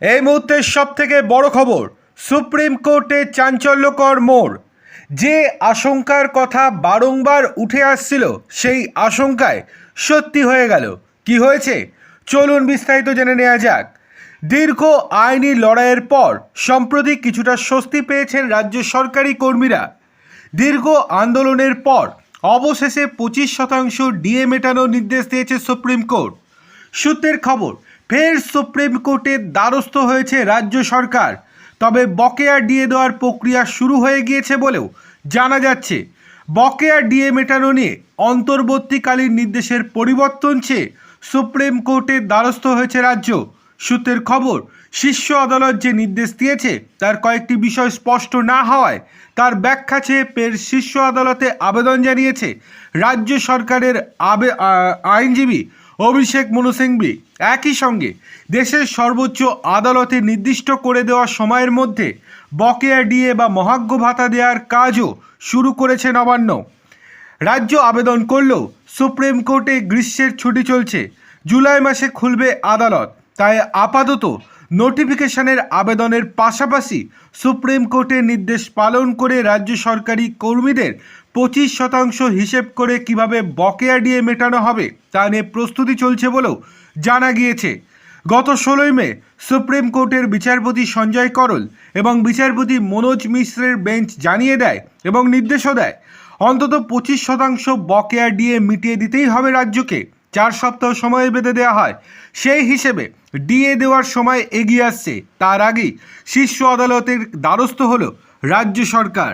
এই মুহূর্তের সব থেকে বড় খবর, সুপ্রিম কোর্টে চাঞ্চল্যকর মোড়। যে আশঙ্কার কথা বারংবার উঠে আসছিল, সেই আশঙ্কায় সত্যি হয়ে গেল। কি হয়েছে? চলুন বিস্তারিত জেনে নেওয়া যাক। দীর্ঘ আইনি লড়াইয়ের পর, সম্প্রতি কিছুটা স্বস্তি পেয়েছেন রাজ্য সরকারি কর্মীরা। দীর্ঘ আন্দোলনের পর, অবশেষে পঁচিশ শতাংশ ডিএ মেটানোর নির্দেশ দিয়েছে সুপ্রিম কোর্ট। সূত্রের খবর ফের সুপ্রিম কোর্টের দ্বারস্থ হয়েছে রাজ্য সরকার। তবে বকেয়া ডিএ দেওয়ার প্রক্রিয়া শুরু হয়ে গিয়েছে বলেও জানা যাচ্ছে। বকেয়া ডিএ মেটানো নিয়ে অন্তর্বর্তীকালীন নির্দেশের পরিবর্তন চেয়ে সুপ্রিম কোর্টের দ্বারস্থ হয়েছে রাজ্য। সূত্রের খবর, শীর্ষ আদালত যে নির্দেশ দিয়েছে তার কয়েকটি বিষয় স্পষ্ট না হওয়ায় তার ব্যাখ্যা চেয়ে পের শীর্ষ আদালতে আবেদন জানিয়েছে রাজ্য সরকারের আবে আইনজীবী অভিষেক মনু সিংভি একই সঙ্গে দেশের সর্বোচ্চ আদালতে নির্দিষ্ট করে দেওয়া সময়ের মধ্যে বকেয়া ডিএ বা মহাজ্ঞ ভাতা দেওয়ার কাজও শুরু করেছে নবান্ন। রাজ্য আবেদন করলেও সুপ্রিম কোর্টে গ্রীষ্মের ছুটি চলছে, জুলাই মাসে খুলবে আদালত, তাই আপাতত নোটিফিকেশনের আবেদনের পাশাপাশি সুপ্রিম কোর্টের নির্দেশ পালন করে রাজ্য সরকারি কর্মীদের পঁচিশ শতাংশ হিসেব করে কীভাবে বকেয়া ডিএ মেটানো হবে তা নিয়ে প্রস্তুতি চলছে বলেও জানা গিয়েছে। গত ষোলোই মে সুপ্রিম কোর্টের বিচারপতি সঞ্জয় করল এবং বিচারপতি মনোজ মিশ্রের বেঞ্চ জানিয়ে দেয় এবং নির্দেশও দেয়, অন্তত পঁচিশ শতাংশ বকেয়া ডিএ মিটিয়ে দিতেই হবে রাজ্যকে। চার সপ্তাহ সময় বেঁধে দেওয়া হয়। সেই হিসেবে ডিএ দেওয়ার সময় এগিয়ে আসছে। তার আগেই শীর্ষ আদালতের দ্বারস্থ হল রাজ্য সরকার।